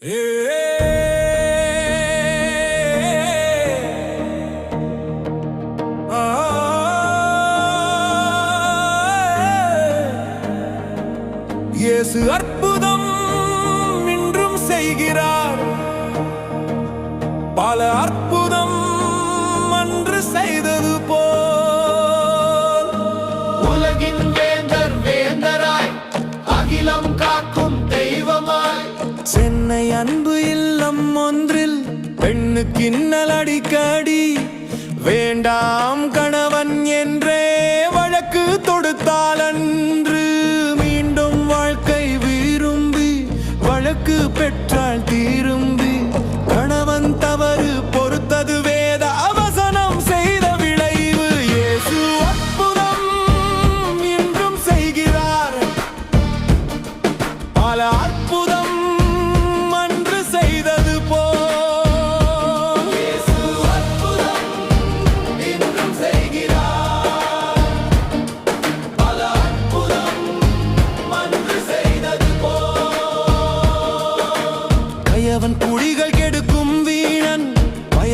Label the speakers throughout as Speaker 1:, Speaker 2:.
Speaker 1: இயேசு அற்புதம் இன்றும் செய்கிறார். பல அற்புதம் அன்று செய்தது போல்.
Speaker 2: உலகின் வேந்தர் வேந்தராய் அகிலம் காக்கும்
Speaker 1: சென்னை அன்பு இல்லம் ஒன்றில் பெண்ணு கிண்ணல் அடிக்கடி வேண்டாம் கணவன் என்றே வழக்கு தொடுத்தால் அன்று மீண்டும் வாழ்க்கை விரும்பி வழக்கு பெற்றால் தீரும்.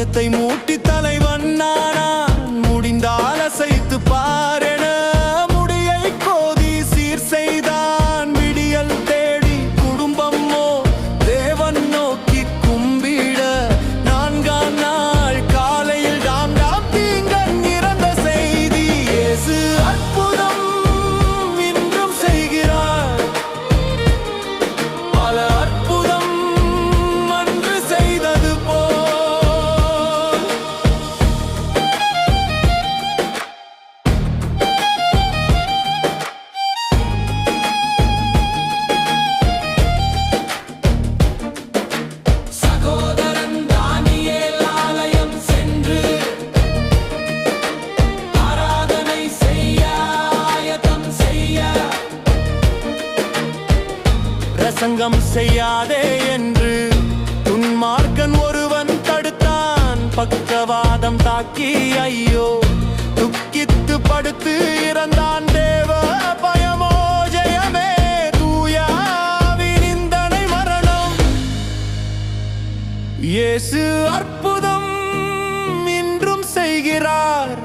Speaker 1: பயத்தை மூட்டி களங்கம் செய்யாதே என்று. துன்மார்க்கன் ஒருவன் தடுத்தான். பக்கவாதம் தாக்கி ஐயோ துக்கித்து படுத்து இறந்தான் தேவ பயமோ ஜெயமே தூயாவினிந்தனை மரணம். இயேசு அற்புதம் இன்றும் செய்கிறார்.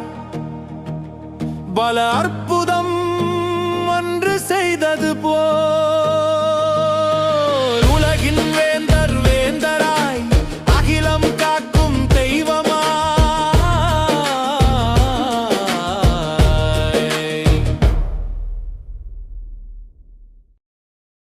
Speaker 1: பல அற்புதம் அன்று செய்தது போ